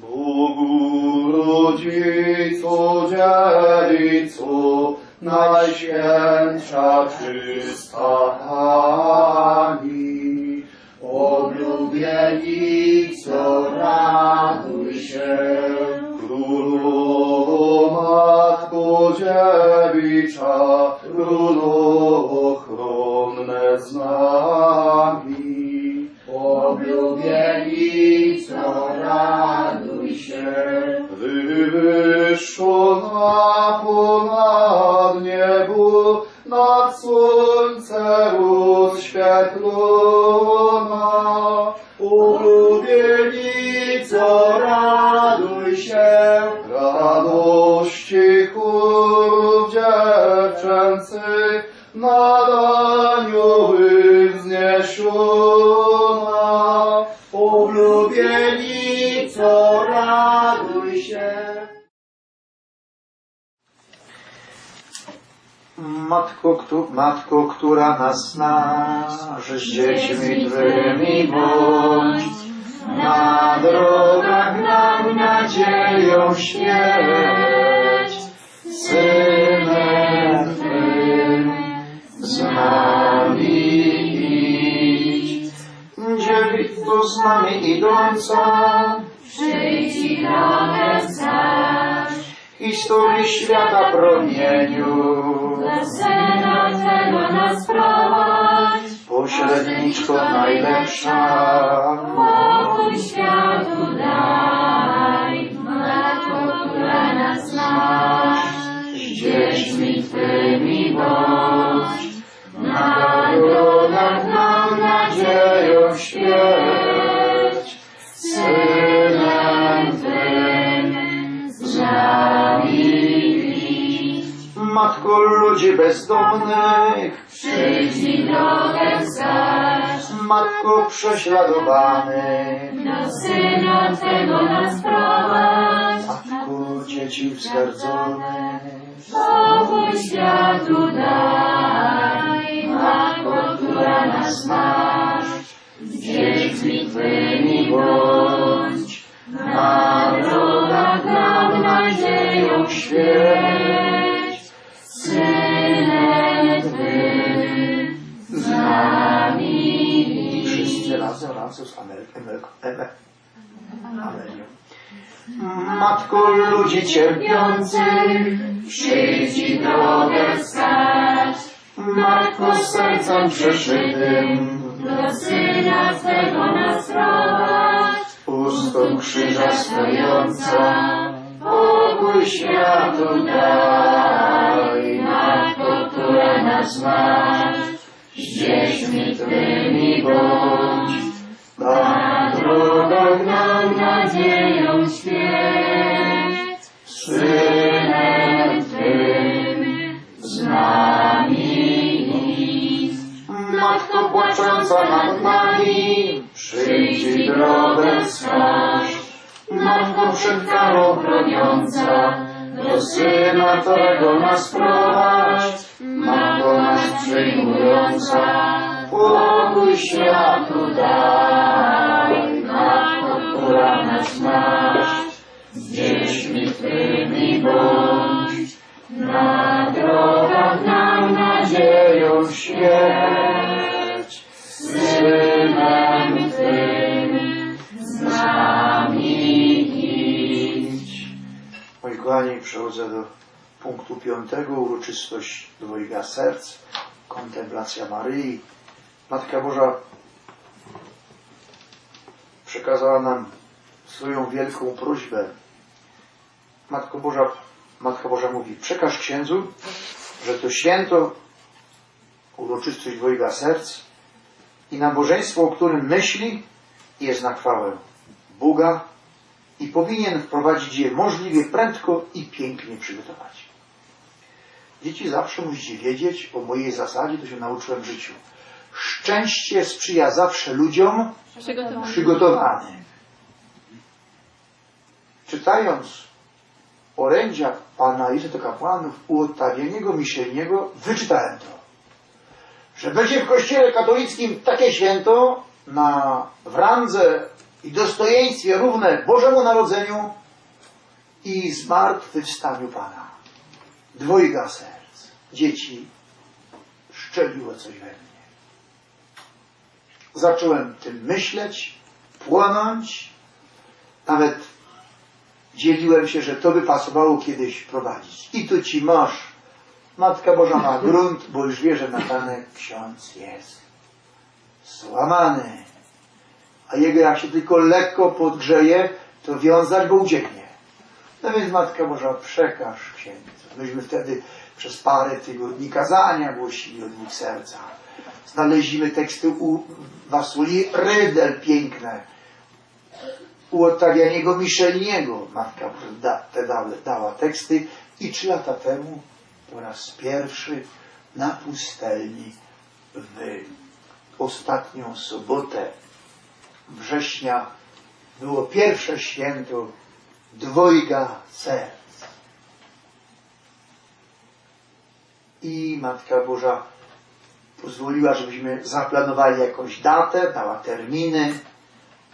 Bogu rodzicu, dziewicu, najświętsza czysta Pani. Oblubienico, raduj się, Królowo Matko Dziewicza, Królowo ochronne z wywyższona ponad niebu, nad słońce rozświetlona. Ulubienico, raduj się, radości chórów dziewczęcych, anioły wzniesiona. Matko, któ- Matko, która nas znasz, z dziećmi Twymi bądź. Na drogach nam nadzieją świeć, Synem Twym z nami idź. Dziewico z nami idąca, Przyjdź i drogę wskaż, historii świata promieniu. Syna Twego nas prowadź, Pośredniczko najlepsza, pokój światu daj, Matko, która nas znasz, z dziećmi Twymi bądź. Na ludzi bezdomnych, przyjdź drogę wskaż, Matko prześladowanych, do Syna Twego nas prowadź, Matko dzieci wzgardzonych, pokój światu daj, Matko, która nas znasz, z dziećmi Twymi bądź, na drogach nam nadzieją świeć, razem, razem z Ameryką. Ameryką. Amelią. Matko ludzi cierpiących, Przyjdź i drogę wskaż, Matko sercem przeszytym, do Syna Twego nas prowadź, stóp krzyża stojąca, pokój światu daj, Matko, która nas znasz, z dziećmi Twymi bądź. Na drogach nam nadzieją świeć, Synem Twym z nami idź. Matko płacząca nad nami, przyjdź i drogę wskaż. Matko przed karą chroniąca, do Syna Twego nas prowadź. Matko nas przyjmująca, pokój światu daj. Która nas znasz, z dziećmi Twymi bądź. Na drogach nam nadzieją świeć, Synem Twym z nami idź. Moi kochani, przechodzę do punktu piątego, uroczystość dwojga serc, kontemplacja Maryi. Matka Boża przekazała nam swoją wielką prośbę. Matko Boża, Matka Boża mówi, przekaż księdzu, że to święto, uroczystość dwojga serc i nabożeństwo, o którym myśli, jest na chwałę Boga i powinien wprowadzić je możliwie prędko i pięknie przygotować. Dzieci zawsze musicie wiedzieć, o mojej zasadzie to się nauczyłem w życiu. Szczęście sprzyja zawsze ludziom przygotowanym. Czytając orędzia Pana Jezusa do kapłanów u Ottawianiego Miszelniego, wyczytałem to, że będzie w Kościele katolickim takie święto na w randze i dostojeństwie równe Bożemu Narodzeniu i zmartwychwstaniu Pana. Dwojga serc, dzieci, szczeliło coś we mnie. Zacząłem tym myśleć, płonąć, nawet dzieliłem się, że to by pasowało kiedyś prowadzić. I tu ci masz. Matka Boża ma grunt, bo już wie, że Natanek ksiądz jest złamany. A jego jak się tylko lekko podgrzeje, to wiązać go ucieknie. No więc Matka Boża przekaż księdzu. Myśmy wtedy przez parę tygodni kazania głosili o dwóch sercach. Znaleźliśmy teksty u Wasuli Rydel piękne. U Ottawianiego Micheliniego Matka da, te dała, dała teksty i trzy lata temu po raz pierwszy na pustelni w ostatnią sobotę września było pierwsze święto dwojga serc. I Matka Boża pozwoliła, żebyśmy zaplanowali jakąś datę, dała terminy.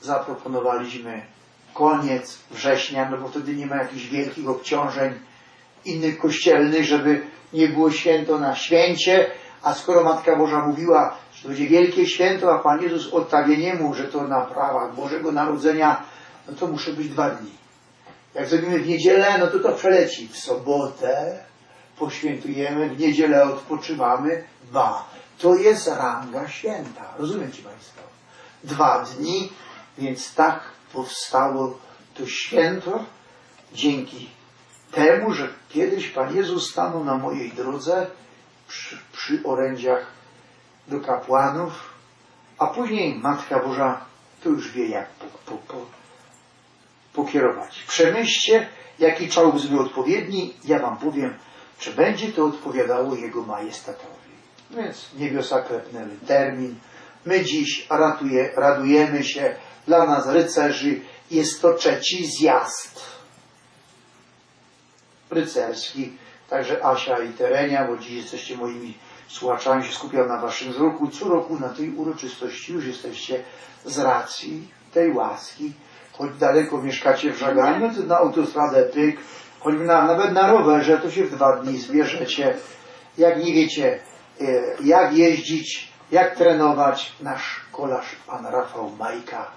Zaproponowaliśmy koniec września, no bo wtedy nie ma jakichś wielkich obciążeń innych kościelnych, żeby nie było święto na święcie, a skoro Matka Boża mówiła, że to będzie wielkie święto, a Pan Jezus odtawieniemu, że to na prawach Bożego Narodzenia, no to muszę być dwa dni. Jak zrobimy w niedzielę, no to to przeleci. W sobotę poświętujemy, w niedzielę odpoczywamy. Dwa. To jest ranga święta. Rozumiecie Państwo? Dwa dni, więc tak powstało to święto dzięki temu, że kiedyś Pan Jezus stanął na mojej drodze przy, przy orędziach do kapłanów, a później Matka Boża to już wie jak po, po, po, pokierować. Przemyślcie, jaki czas zły odpowiedni, ja Wam powiem, czy będzie to odpowiadało Jego majestatowi. Więc niebiosa klepnęły termin. My dziś ratuje, radujemy się, dla nas rycerzy jest to trzeci zjazd rycerski. Także Asia i Terenia, bo dziś jesteście moimi słuchaczami, się skupiam na waszym wzroku. Co roku na tej uroczystości już jesteście z racji tej łaski. Choć daleko mieszkacie w Żaganiu, to na autostradę pyk, choćby na, nawet na rowerze, to się w dwa dni zbierzecie. Jak nie wiecie, e, jak jeździć, jak trenować, nasz kolarz, pan Rafał Majka,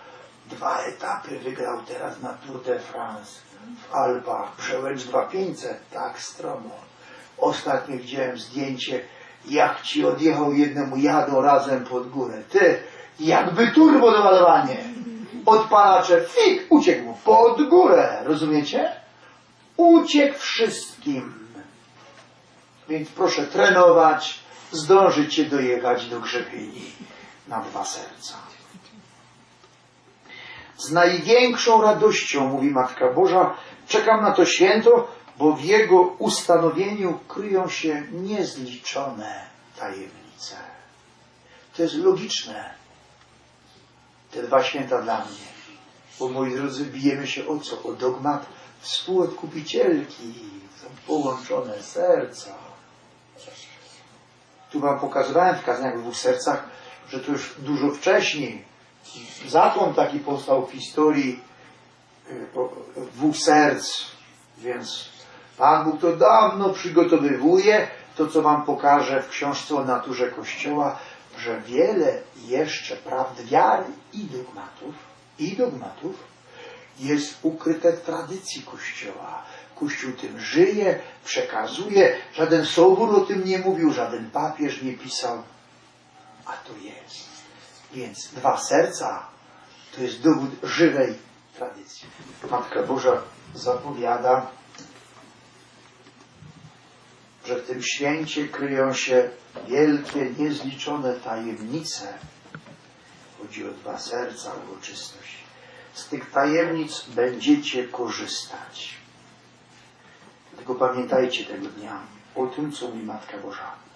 dwa etapy wygrał teraz na Tour de France w Alpach, przełęcz 2500, tak stromo. Ostatnio widziałem zdjęcie, jak ci odjechał jednemu jadą razem pod górę. Ty, jakby turbo doładowanie. Odpalacze, fik, uciekł pod górę, rozumiecie? Uciekł wszystkim. Więc proszę trenować, zdążycie dojechać do Grzebieni na dwa serca. Z największą radością, mówi Matka Boża, czekam na to święto, bo w jego ustanowieniu kryją się niezliczone tajemnice. To jest logiczne. Te dwa święta dla mnie. Bo moi drodzy, bijemy się o co? O dogmat współodkupicielki. Są połączone serca. Tu wam pokazywałem w kazaniach w dwóch sercach, że to już dużo wcześniej zakon taki powstał w historii y, dwóch serc, więc Pan Bóg to dawno przygotowywuje, to co Wam pokażę w książce o naturze Kościoła, że wiele jeszcze prawd wiary i dogmatów, i dogmatów jest ukryte w tradycji Kościoła. Kościół tym żyje, przekazuje, żaden sobór o tym nie mówił, żaden papież nie pisał, a to jest. Więc dwa serca to jest dowód żywej tradycji. Matka Boża zapowiada, że w tym święcie kryją się wielkie, niezliczone tajemnice. Chodzi o dwa serca, uroczystość. Z tych tajemnic będziecie korzystać. Tylko pamiętajcie tego dnia o tym, co mówi Matka Boża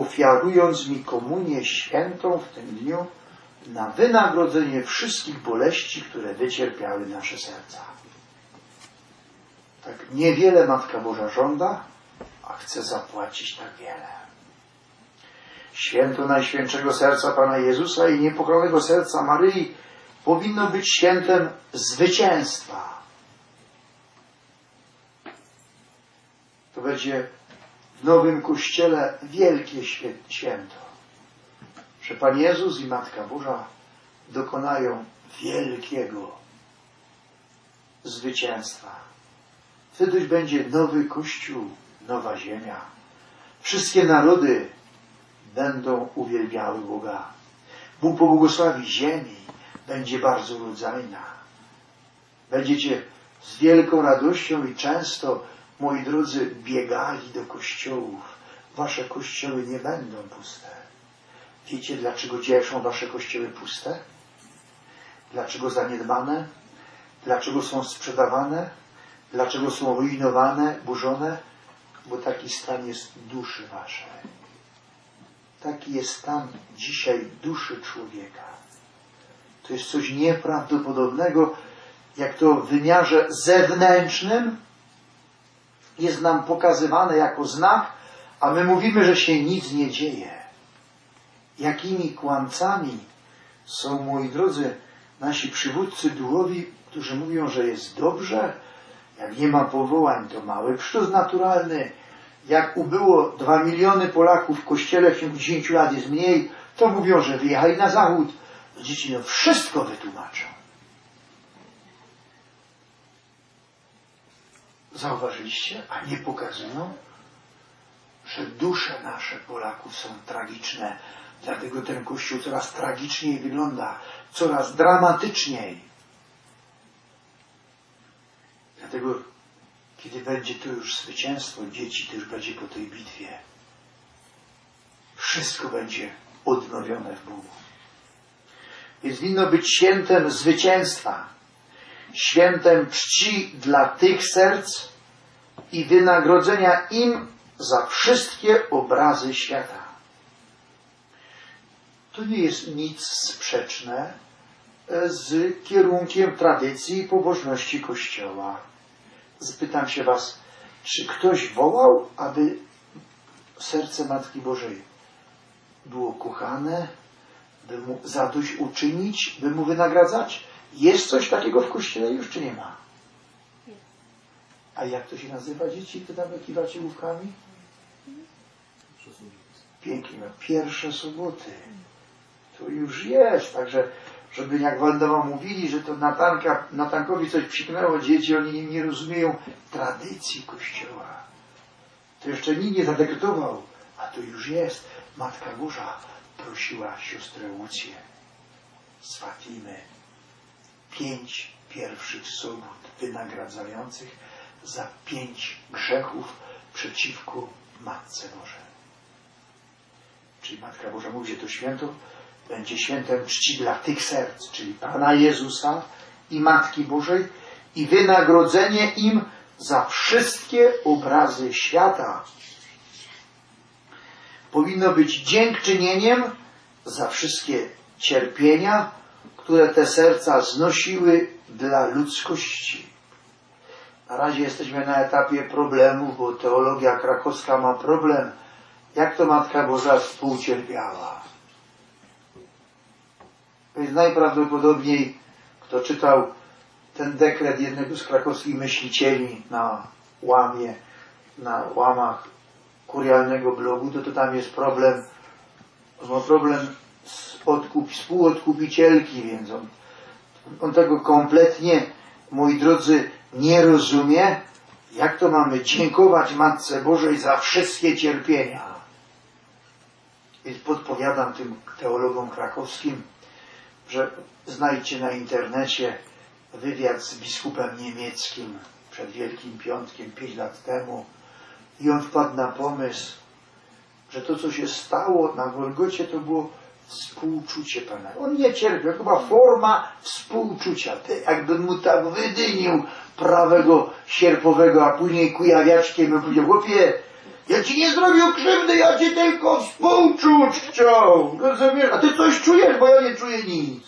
ofiarując mi komunię świętą w tym dniu na wynagrodzenie wszystkich boleści, które wycierpiały nasze serca. Tak niewiele Matka Boża żąda, a chce zapłacić tak wiele. Święto Najświętszego Serca Pana Jezusa i Niepokojonego Serca Maryi powinno być świętem zwycięstwa. To będzie nowym kościele wielkie świę- święto, że Pan Jezus i Matka Boża dokonają wielkiego zwycięstwa. Wtedy będzie nowy Kościół, nowa ziemia. Wszystkie narody będą uwielbiały Boga. Bóg pobłogosławi ziemi, będzie bardzo rodzajna. Będziecie z wielką radością i często, moi drodzy, biegali do kościołów. Wasze kościoły nie będą puste. Wiecie, dlaczego dzisiaj są wasze kościoły puste? Dlaczego zaniedbane? Dlaczego są sprzedawane? Dlaczego są rujnowane, burzone? Bo taki stan jest duszy waszej. Taki jest stan dzisiaj duszy człowieka. To jest coś nieprawdopodobnego, jak to w wymiarze zewnętrznym jest nam pokazywane jako znak, a my mówimy, że się nic nie dzieje. Jakimi kłamcami są, moi drodzy, nasi przywódcy duchowi, którzy mówią, że jest dobrze, jak nie ma powołań, to mały przyrost naturalny. Jak ubyło dwa miliony Polaków w kościele w ciągu 10 lat jest mniej, to mówią, że wyjechali na zachód. Dzieci no wszystko wytłumaczą. Zauważyliście, a nie pokazują, że dusze nasze Polaków są tragiczne. Dlatego ten kościół coraz tragiczniej wygląda, coraz dramatyczniej. Dlatego, kiedy będzie to już zwycięstwo dzieci, to już będzie po tej bitwie. Wszystko będzie odnowione w Bogu. Więc winno być świętem zwycięstwa, świętem czci dla tych serc i wynagrodzenia im za wszystkie obrazy świata. To nie jest nic sprzeczne z kierunkiem tradycji i pobożności Kościoła. Zapytam się Was, czy ktoś wołał, aby serce Matki Bożej było kochane, by mu zadośćuczynić, by mu wynagradzać? Jest coś takiego w Kościele już, czy nie ma? A jak to się nazywa, dzieci, to tam kiwacie główkami? Pięknie, pierwsze soboty. To już jest, także żeby jak Waldowa mówili, że to Natanka, Natankowi coś psiknęło dzieci, oni nie rozumieją tradycji Kościoła. To jeszcze nikt nie zadekretował, a to już jest. Matka Boża prosiła siostrę Łucję z Fatimy pięć pierwszych sobot wynagradzających za pięć grzechów przeciwko Matce Bożej. Czyli Matka Boża mówi, że to święto będzie świętem czci dla tych serc, czyli Pana Jezusa i Matki Bożej i wynagrodzenie im za wszystkie obrazy świata. Powinno być dziękczynieniem za wszystkie cierpienia, które te serca znosiły dla ludzkości. Na razie jesteśmy na etapie problemów, bo teologia krakowska ma problem, jak to Matka Boża współcierpiała. Więc najprawdopodobniej, kto czytał ten dekret jednego z krakowskich myślicieli na łamie, na łamach kurialnego blogu, to, to tam jest problem, no problem odkup, współodkupicielki, więc on, on tego kompletnie, moi drodzy, nie rozumie, jak to mamy dziękować Matce Bożej za wszystkie cierpienia. Więc podpowiadam tym teologom krakowskim, że znajdźcie na internecie wywiad z biskupem niemieckim przed Wielkim Piątkiem pięć lat temu i on wpadł na pomysł, że to, co się stało na Golgocie, to było współczucie Pana. On nie cierpiał, to była forma współczucia. Ty, jakby mu tak wydynił prawego sierpowego, a później kujawiaczkiem i powiedział, chłopie, ja ci nie zrobił krzywdy, ja ci tylko współczuć chciał. A ty coś czujesz, bo ja nie czuję nic.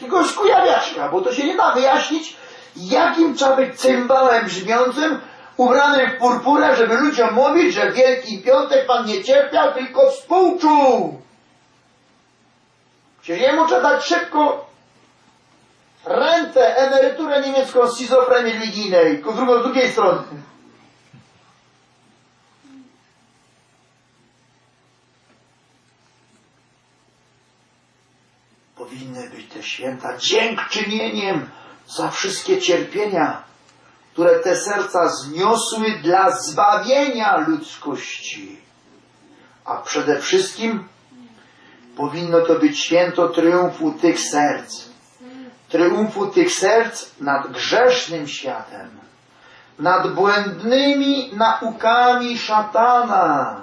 Tylko skujawiaczka, bo to się nie da wyjaśnić, jakim trzeba być cymbałem brzmiącym, ubranym w purpurę, żeby ludziom mówić, że Wielki Piątek Pan nie cierpiał, tylko współczuł. Przecież jemu trzeba dać szybko rentę, emeryturę niemiecką z schizofrenii religijnej, ku drugą, z drugiej strony. Powinny być te święta dziękczynieniem za wszystkie cierpienia, które te serca zniosły dla zbawienia ludzkości. A przede wszystkim powinno to być święto triumfu tych serc. Triumfu tych serc nad grzesznym światem, nad błędnymi naukami szatana.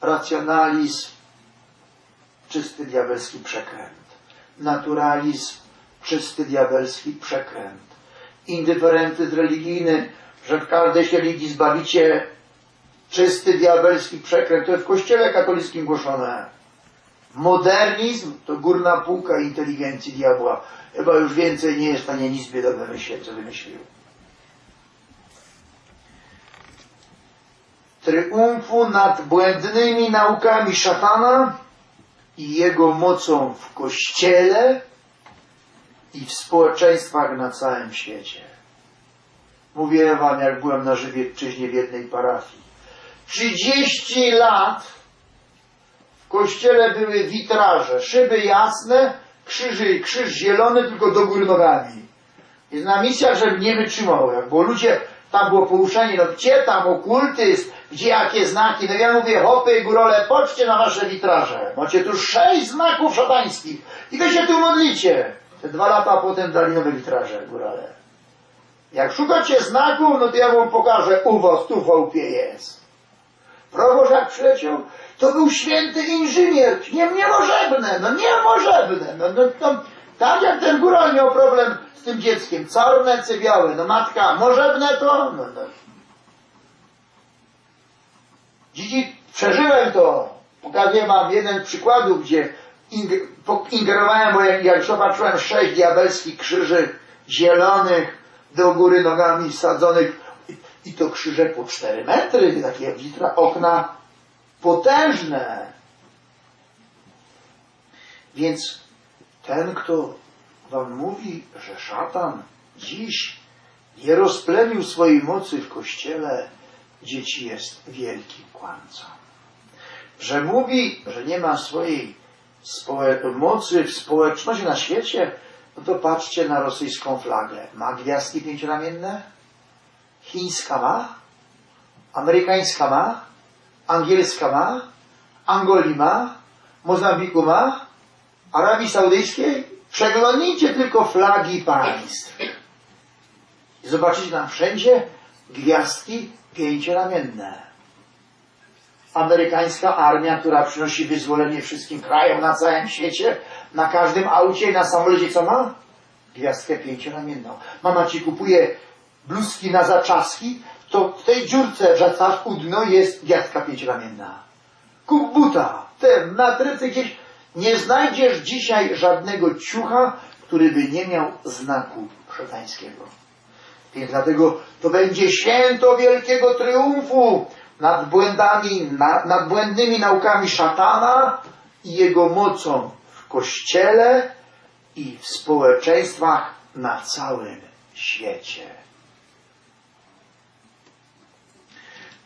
Racjonalizm, czysty diabelski przekręt. Naturalizm, czysty diabelski przekręt. Indyferentyzm religijny, że w każdej się religii zbawicie, czysty diabelski przekręt. To jest w kościele katolickim głoszone. Modernizm to górna półka inteligencji diabła. Chyba już więcej nie jest w stanie nic do wymyślić, co wymyślił. Triumfu nad błędnymi naukami szatana i jego mocą w kościele i w społeczeństwach na całym świecie. Mówiłem wam, jak byłem na Żywiecczyźnie w jednej parafii. 30 lat kościele były witraże, szyby jasne, krzyży, krzyż zielony, tylko do góry nogami. Jest na misjach, żeby nie wytrzymało, bo ludzie, tam było poruszenie, no gdzie tam okultyzm, gdzie jakie znaki, no ja mówię, hopy, górole, patrzcie na wasze witraże, macie tu sześć znaków szatańskich i wy się tu modlicie. Te dwa lata potem dali nowe witraże, górale. Jak szukacie znaków, no to ja wam pokażę, u was tu w jest. Proboszcz jak przyleciał, to był święty inżynier, nie, niemożebne, no niemożebne, no, no, no, tak jak ten góral miał problem z tym dzieckiem, czarne czy białe, no matka, możebne to, no, no. Przeżyłem to, pokazuję wam jeden z przykładów, gdzie ingerowałem, bo jak, jak zobaczyłem sześć diabelskich krzyży zielonych do góry nogami wsadzonych i, to krzyże po 4 metry, takie witra, okna potężne. Więc ten, kto wam mówi, że szatan dziś nie rozplenił swojej mocy w kościele, dzieci jest wielkim kłamcą. Że mówi, że nie ma swojej mocy w społeczności na świecie, no to patrzcie na rosyjską flagę. Ma gwiazdki pięcioramienne? Chińska ma? Amerykańska ma? Angielska ma? Angolii ma? Mozambiku ma? Arabii Saudyjskiej? Przeglądnijcie tylko flagi państw. I zobaczycie tam wszędzie gwiazdki pięcioramienne. Amerykańska armia, która przynosi wyzwolenie wszystkim krajom na całym świecie, na każdym aucie i na samolocie co ma? Gwiazdkę pięcioramienną. Mama ci kupuje bluzki na zaczaski, to w tej dziurce w zacasku dno jest gwiazdka pięcioramienna. Kup buta, ten, na trycy gdzieś. Nie znajdziesz dzisiaj żadnego ciucha, który by nie miał znaku szatańskiego. Więc dlatego to będzie święto wielkiego triumfu nad błędami, na, nad błędnymi naukami szatana i jego mocą w kościele i w społeczeństwach na całym świecie.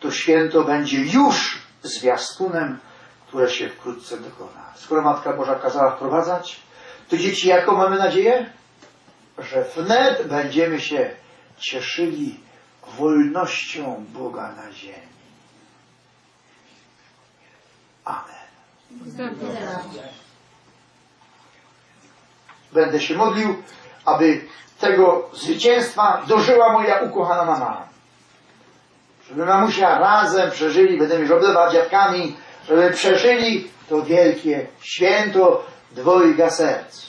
To święto będzie już zwiastunem, które się wkrótce dokona. Skoro Matka Boża kazała wprowadzać, to dzieci jaką mamy nadzieję? Że wnet będziemy się cieszyli wolnością Boga na ziemi. Amen. Będę się modlił, aby tego zwycięstwa dożyła moja ukochana mama. Żeby mamusia razem przeżyli, będę już oblewał dziadkami, żeby przeżyli to wielkie święto dwojga serc.